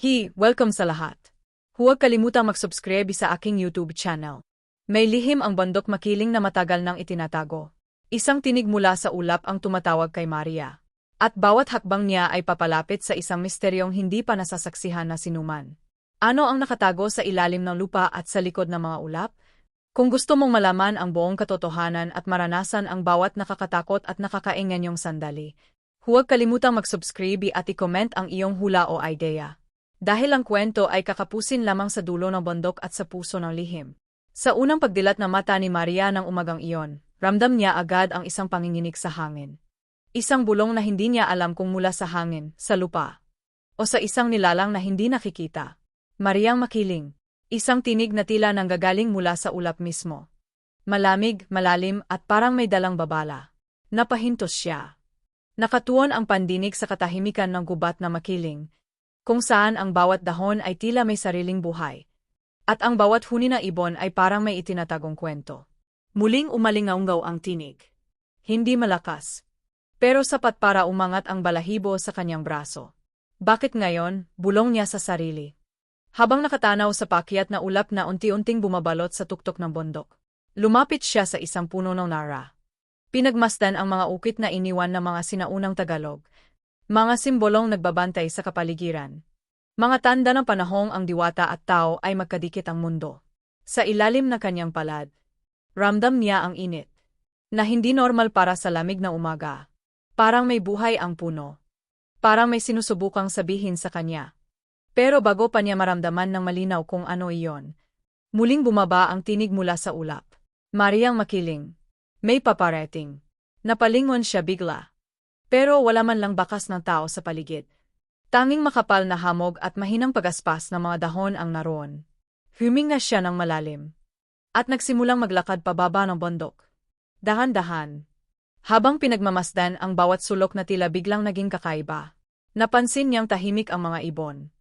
Hi, welcome sa lahat. Huwag kalimutang mag-subscribe sa aking YouTube channel. May lihim ang bandok makiling na matagal nang itinatago. Isang tinig mula sa ulap ang tumatawag kay Maria. At bawat hakbang niya ay papalapit sa isang misteryong hindi pa nasasaksihan na sinuman. Ano ang nakatago sa ilalim ng lupa at sa likod ng mga ulap? Kung gusto mong malaman ang buong katotohanan at maranasan ang bawat nakakatakot at nakakainganyong sandali, huwag kalimutang mag-subscribe at i-comment ang iyong hula o idea. Dahil ang kwento ay kakapusin lamang sa dulo ng bundok at sa puso ng lihim. Sa unang pagdilat na mata ni Maria ng umagang iyon, ramdam niya agad ang isang panginginig sa hangin. Isang bulong na hindi niya alam kung mula sa hangin, sa lupa, o sa isang nilalang na hindi nakikita. Mariang makiling. Isang tinig na tila nanggagaling mula sa ulap mismo. Malamig, malalim at parang may dalang babala. Napahintos siya. Nakatuon ang pandinig sa katahimikan ng gubat na makiling, kung saan ang bawat dahon ay tila may sariling buhay. At ang bawat huni na ibon ay parang may itinatagong kwento. Muling umalingaunggaw ang tinig. Hindi malakas, pero sapat para umangat ang balahibo sa kanyang braso. Bakit ngayon, bulong niya sa sarili. Habang nakatanaw sa pakyat na ulap na unti-unting bumabalot sa tuktok ng bundok. Lumapit siya sa isang puno ng nara. Pinagmasdan ang mga ukit na iniwan ng mga sinaunang Tagalog. Mga simbolong nagbabantay sa kapaligiran. Mga tanda ng panahong ang diwata at tao ay magkadikit ang mundo. Sa ilalim na kanyang palad, ramdam niya ang init. Na hindi normal para sa lamig na umaga. Parang may buhay ang puno. Parang may sinusubukang sabihin sa kanya. Pero bago pa niya maramdaman ng malinaw kung ano iyon, muling bumaba ang tinig mula sa ulap. Mariang makiling. May paparating. Napalingon siya bigla. Pero wala man lang bakas ng tao sa paligid. Tanging makapal na hamog at mahinang pagaspas ng mga dahon ang naroon. Huminga siya ng malalim. At nagsimulang maglakad pababa ng bundok. Dahan-dahan, habang pinagmamasdan ang bawat sulok na tila biglang naging kakaiba, napansin niyang tahimik ang mga ibon.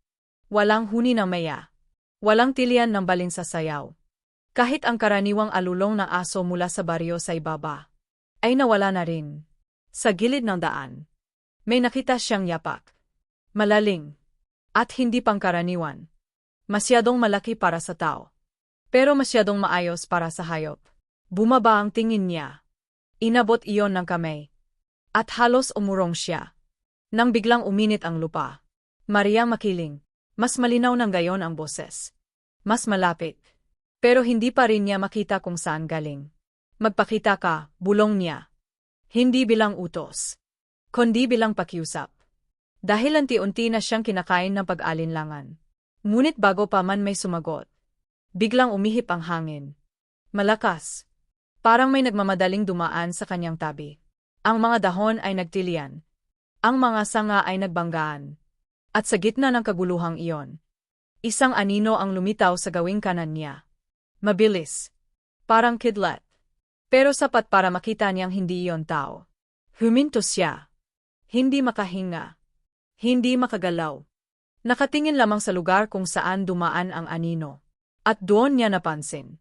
Walang huni ng maya. Walang tilian ng balin sa sayaw. Kahit ang karaniwang alulong na aso mula sa baryo sa ibaba, ay nawala na rin. Sa gilid ng daan, may nakita siyang yapak. Malaling. At hindi pangkaraniwan. Masyadong malaki para sa tao. Pero masyadong maayos para sa hayop. Bumaba ang tingin niya Inabot iyon ng kamay. At halos umurong siya. Nang biglang uminit ang lupa. Maria makiling. Mas malinaw ng gayon ang boses. Mas malapit. Pero hindi pa rin niya makita kung saan galing. Magpakita ka, bulong niya. Hindi bilang utos. Kundi bilang pakiusap. Dahil anti-unti na siyang kinakain ng pag-alinlangan. Ngunit bago pa man may sumagot. Biglang umihip ang hangin. Malakas. Parang may nagmamadaling dumaan sa kanyang tabi. Ang mga dahon ay nagtilian. Ang mga sanga ay nagbanggaan. At sa gitna ng kaguluhang iyon, isang anino ang lumitaw sa gawing kanan niya. Mabilis. Parang kidlat. Pero sapat para makita niyang hindi iyon tao. Huminto siya. Hindi makahinga. Hindi makagalaw. Nakatingin lamang sa lugar kung saan dumaan ang anino. At doon niya napansin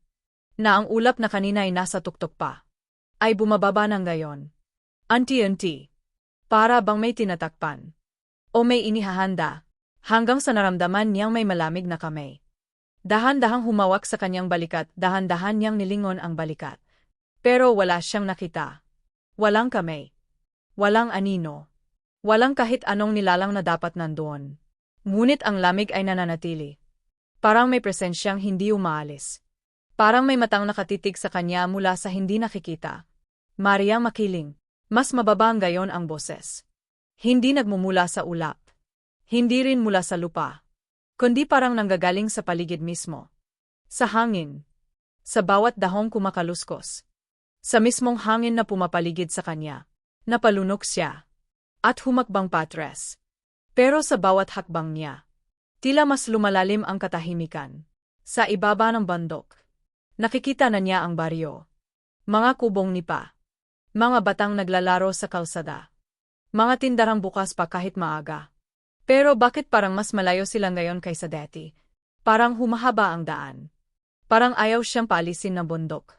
na ang ulap na kanina ay nasa tuktok pa, ay bumababa ng gayon. Anti-anti. Para bang may tinatakpan. O may inihahanda, hanggang sa naramdaman niyang may malamig na kamay. Dahan-dahang humawak sa kanyang balikat, dahan-dahan niyang nilingon ang balikat. Pero wala siyang nakita. Walang kamay. Walang anino. Walang kahit anong nilalang na dapat nandoon. Ngunit ang lamig ay nananatili. Parang may presensyang hindi umaalis. Parang may matang nakatitig sa kanya mula sa hindi nakikita. Maria makiling. Mas mababa ang gayon ang boses. Hindi nagmumula sa ulap. Hindi rin mula sa lupa. Kundi parang nanggagaling sa paligid mismo. Sa hangin. Sa bawat dahong kumakaluskos. Sa mismong hangin na pumapaligid sa kanya. Napalunok siya. At humakbang patres. Pero sa bawat hakbang niya, tila mas lumalalim ang katahimikan. Sa ibaba ng bandok, Nakikita na niya ang baryo. Mga kubong nipa. Mga batang naglalaro sa kalsada. Mga tindarang bukas pa kahit maaga. Pero bakit parang mas malayo sila ngayon kaysa dati? Parang humahaba ang daan. Parang ayaw siyang paalisin ng bundok.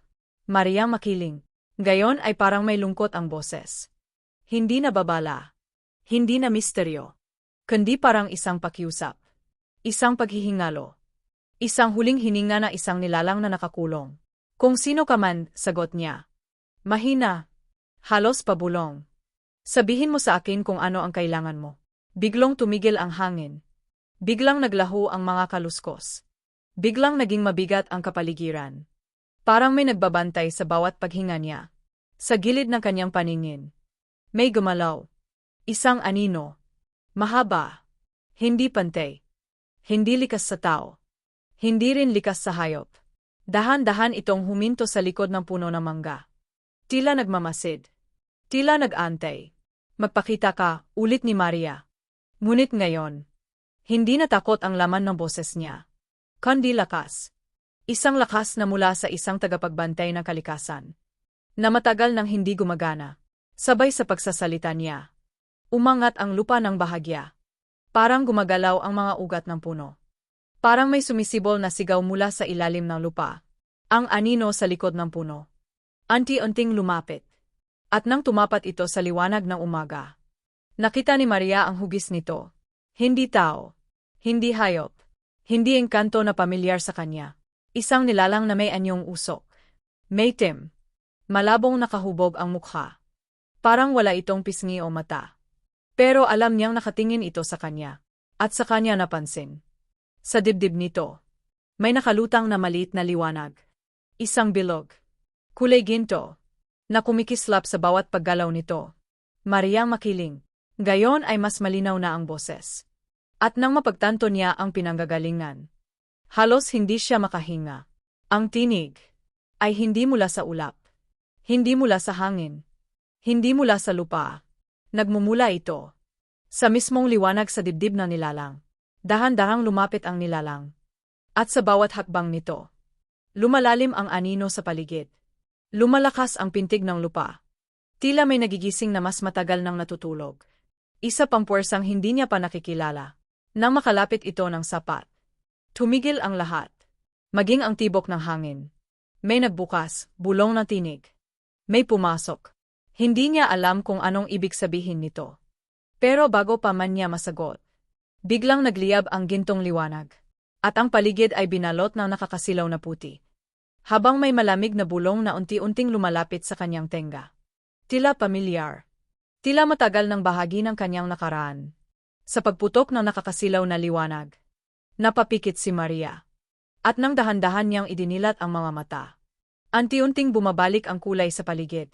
Maria makiling. Gayon ay parang may lungkot ang boses. Hindi na babala. Hindi na misteryo. Kundi parang isang pakiusap. Isang paghihingalo. Isang huling hininga na isang nilalang na nakakulong. Kung sino ka man, sagot niya. Mahina. Halos pabulong. Sabihin mo sa akin kung ano ang kailangan mo. Biglong tumigil ang hangin. Biglang naglaho ang mga kaluskos. Biglang naging mabigat ang kapaligiran. Parang may nagbabantay sa bawat paghinga niya. Sa gilid ng kanyang paningin. May gumalaw. Isang anino. Mahaba. Hindi pantay. Hindi likas sa tao. Hindi rin likas sa hayop. Dahan-dahan itong huminto sa likod ng puno ng mangga. Tila nagmamasid. Tila nag-antay. Magpakita ka, ulit ni Maria. Ngunit ngayon, hindi natakot ang laman ng boses niya. Kundi lakas. Isang lakas na mula sa isang tagapagbantay ng kalikasan. Na matagal nang hindi gumagana. Sabay sa pagsasalita niya. Umangat ang lupa ng bahagya. Parang gumagalaw ang mga ugat ng puno. Parang may sumisibol na sigaw mula sa ilalim ng lupa. Ang anino sa likod ng puno. Anti-unting lumapit. At nang tumapat ito sa liwanag ng umaga. Nakita ni Maria ang hugis nito. Hindi tao. Hindi hayop. Hindi engkanto na pamilyar sa kanya. Isang nilalang na may anyong usok. May tim. Malabong nakahubog ang mukha. Parang wala itong pisngi o mata. Pero alam niyang nakatingin ito sa kanya. At sa kanya napansin. Sa dibdib nito. May nakalutang na maliit na liwanag. Isang bilog. Kulay ginto. Na kumikislap sa bawat paggalaw nito. Mariang makiling. Gayon ay mas malinaw na ang boses. At nang mapagtanto niya ang pinanggagalingan, halos hindi siya makahinga. Ang tinig ay hindi mula sa ulap, hindi mula sa hangin, hindi mula sa lupa. Nagmumula ito sa mismong liwanag sa dibdib na nilalang. Dahan-dahang lumapit ang nilalang. At sa bawat hakbang nito, lumalalim ang anino sa paligid. Lumalakas ang pintig ng lupa. Tila may nagigising na mas matagal nang natutulog. Isa pang puwersang hindi niya pa nakikilala. Nang makalapit ito ng sapat, tumigil ang lahat, maging ang tibok ng hangin. May nagbukas, bulong na tinig. May pumasok. Hindi niya alam kung anong ibig sabihin nito. Pero bago pa man niya masagot, biglang nagliyab ang gintong liwanag. At ang paligid ay binalot ng nakakasilaw na puti. Habang may malamig na bulong na unti-unting lumalapit sa kanyang tenga. Tila pamilyar. Tila matagal ng bahagi ng kanyang nakaraan. Sa pagputok ng nakakasilaw na liwanag, napapikit si Maria. At nang dahan-dahan niyang idinilat ang mga mata. Anti-unting bumabalik ang kulay sa paligid.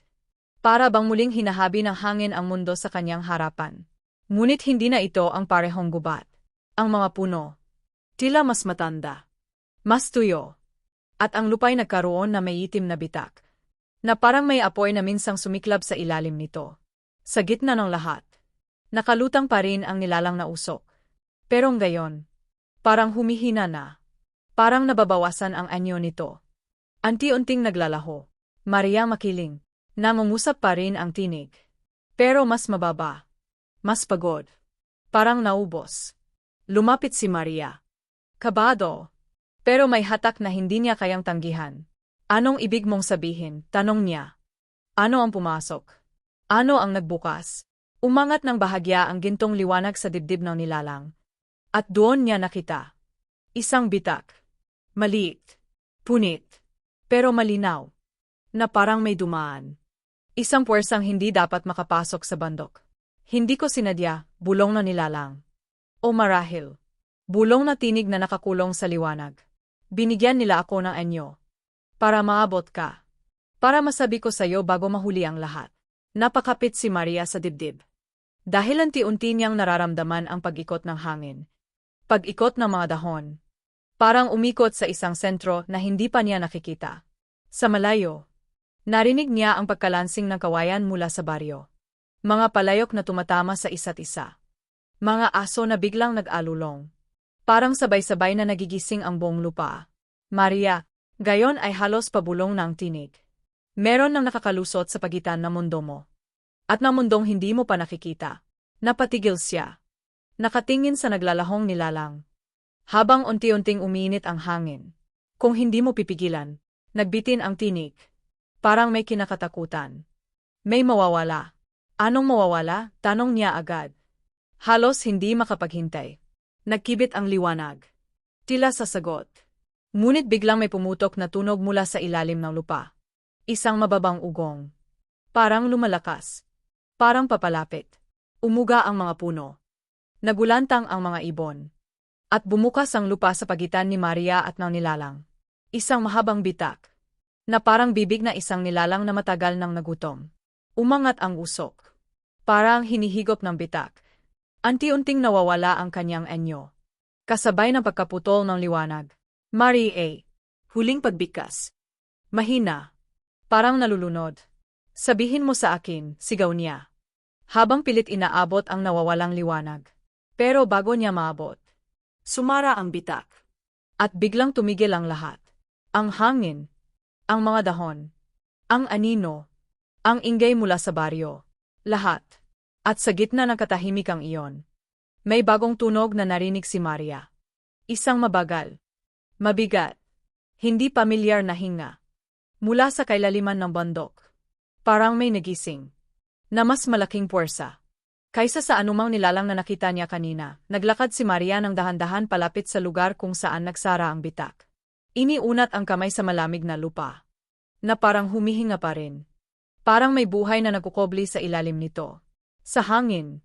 Para bang muling hinahabi ng hangin ang mundo sa kanyang harapan. Ngunit hindi na ito ang parehong gubat. Ang mga puno. Tila mas matanda. Mas tuyo. At ang lupay nagkaroon na may itim na bitak. Na parang may apoy na minsang sumiklab sa ilalim nito. Sa gitna ng lahat. Nakalutang pa rin ang nilalang na usok. Pero ngayon, parang humihina na. Parang nababawasan ang anyo nito. Anti-unting naglalaho. Maria makiling. Namungusap pa rin ang tinig. Pero mas mababa. Mas pagod. Parang naubos. Lumapit si Maria. Kabado. Pero may hatak na hindi niya kayang tanggihan. Anong ibig mong sabihin? Tanong niya. Ano ang pumasok? Ano ang nagbukas? Umangat ng bahagya ang gintong liwanag sa dibdib ng nilalang. At doon niya nakita. Isang bitak. Maliit. Punit. Pero malinaw. Na parang may dumaan. Isang puwersang hindi dapat makapasok sa bandok. Hindi ko sinadya, bulong na nilalang. O marahil. Bulong na tinig na nakakulong sa liwanag. Binigyan nila ako ng anyo. Para maabot ka. Para masabi ko sa iyo bago mahuli ang lahat. Napakapit si Maria sa dibdib. Dahil unti-unti niyang nararamdaman ang pag-ikot ng hangin. Pag-ikot ng mga dahon. Parang umikot sa isang sentro na hindi pa niya nakikita. Sa malayo, narinig niya ang pagkalansing ng kawayan mula sa baryo. Mga palayok na tumatama sa isa't isa. Mga aso na biglang nag-alulong. Parang sabay-sabay na nagigising ang buong lupa. Maria, gayon ay halos pabulong ng tinig. Meron nang nakakalusot sa pagitan ng mundo mo. At na mundong hindi mo pa nakikita. Napatigil siya. Nakatingin sa naglalahong nilalang. Habang unti-unting uminit ang hangin. Kung hindi mo pipigilan, nagbitin ang tinig. Parang may kinakatakutan. May mawawala. Anong mawawala? Tanong niya agad. Halos hindi makapaghintay. Nagkibit ang liwanag. Tila sa sagot. Ngunit biglang may pumutok na tunog mula sa ilalim ng lupa. Isang mababang ugong. Parang lumalakas. Parang papalapit. Umuga ang mga puno. Nagulantang ang mga ibon. At bumukas ang lupa sa pagitan ni Maria at ng nilalang. Isang mahabang bitak. Na parang bibig na isang nilalang na matagal nang nagutom. Umangat ang usok. Parang hinihigop ng bitak. Anti-unting nawawala ang kanyang anyo. Kasabay ng pagkaputol ng liwanag. Marie. Huling pagbigkas. Mahina. Parang nalulunod. Sabihin mo sa akin, sigaw niya. Habang pilit inaabot ang nawawalang liwanag. Pero bago niya maabot, sumara ang bitak. At biglang tumigil ang lahat. Ang hangin, ang mga dahon, ang anino, ang ingay mula sa baryo, lahat. At sa gitna ng katahimikang iyon, may bagong tunog na narinig si Maria. Isang mabagal, mabigat, hindi pamilyar na hinga. Mula sa kailaliman ng bandok, parang may nagising, na mas malaking puwersa. Kaysa sa anumang nilalang na nakita niya kanina, naglakad si Maria ng dahan-dahan palapit sa lugar kung saan nagsara ang bitak. Iniunat ang kamay sa malamig na lupa. Na parang humihinga pa rin. Parang may buhay na nagkukobli sa ilalim nito. Sa hangin,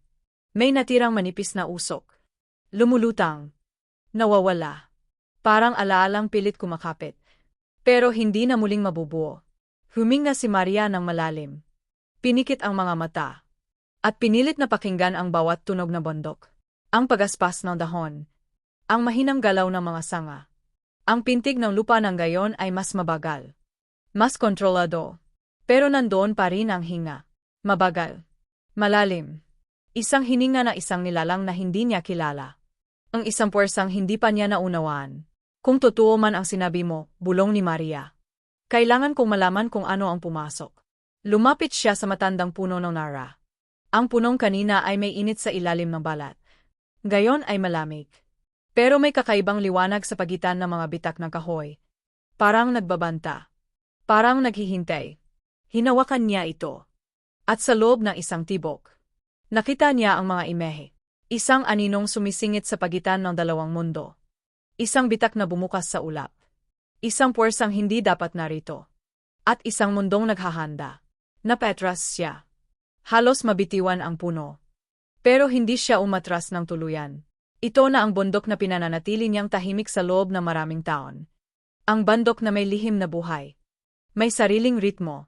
may natirang manipis na usok. Lumulutang. Nawawala. Parang alaalang pilit kumakapit. Pero hindi na muling mabubuo. Huminga si Maria ng malalim. Pinikit ang mga mata. At pinilit na pakinggan ang bawat tunog na bondok. Ang pagaspas ng dahon. Ang mahinang galaw ng mga sanga. Ang pintig ng lupa ng gayon ay mas mabagal. Mas kontrolado. Pero nandoon pa rin ang hinga. Mabagal. Malalim. Isang hininga na isang nilalang na hindi niya kilala. Ang isang puwersang hindi pa niya naunawaan. Kung totoo man ang sinabi mo, bulong ni Maria. Kailangan kong malaman kung ano ang pumasok. Lumapit siya sa matandang puno ng nara. Ang punong kanina ay may init sa ilalim ng balat. Gayon ay malamig. Pero may kakaibang liwanag sa pagitan ng mga bitak ng kahoy. Parang nagbabanta. Parang naghihintay. Hinawakan niya ito. At sa loob ng isang tibok, nakita niya ang mga imehe. Isang aninong sumisingit sa pagitan ng dalawang mundo. Isang bitak na bumukas sa ulap. Isang puwersang hindi dapat narito. At isang mundong naghahanda. Napetras siya. Halos mabitiwan ang puno. Pero hindi siya umatras ng tuluyan. Ito na ang bundok na pinananatili niyang tahimik sa loob ng maraming taon. Ang bandok na may lihim na buhay. May sariling ritmo.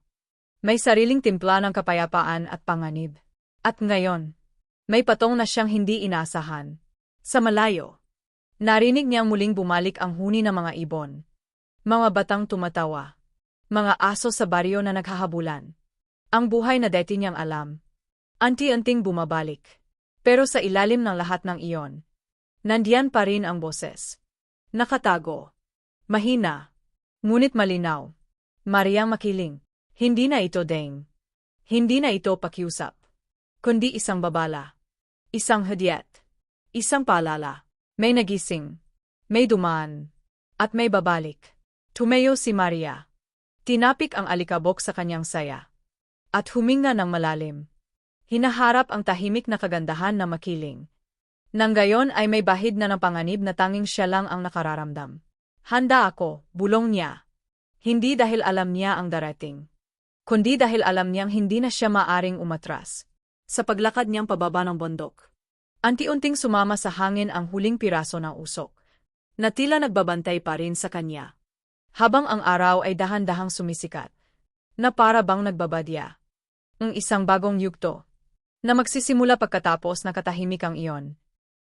May sariling timpla ng kapayapaan at panganib. At ngayon, may patong na siyang hindi inasahan. Sa malayo, narinig niyang muling bumalik ang huni ng mga ibon. Mga batang tumatawa. Mga aso sa baryo na naghahabulan. Ang buhay na deti niyang alam. Anti-anting bumabalik. Pero sa ilalim ng lahat ng iyon, nandiyan pa rin ang boses. Nakatago. Mahina. Ngunit malinaw. Mariang makiling. Hindi na ito deng. Hindi na ito pakiusap. Kundi isang babala. Isang hadyat. Isang paalala. May nagising. May dumaan. At may babalik. Tumayo si Maria. Tinapik ang alikabok sa kanyang saya. At huminga ng malalim. Hinaharap ang tahimik na kagandahan na makiling. Nang gayon ay may bahid na ng panganib na tanging siya lang ang nakararamdam. Handa ako, bulong niya. Hindi dahil alam niya ang darating kundi dahil alam niyang hindi na siya maaring umatras. Sa paglakad niyang pababa ng bundok, anti-unting sumama sa hangin ang huling piraso ng usok, na tila nagbabantay pa rin sa kanya. Habang ang araw ay dahan-dahang sumisikat, na para bang nagbabadya. Ang isang bagong yugto, na magsisimula pagkatapos na katahimikang iyon.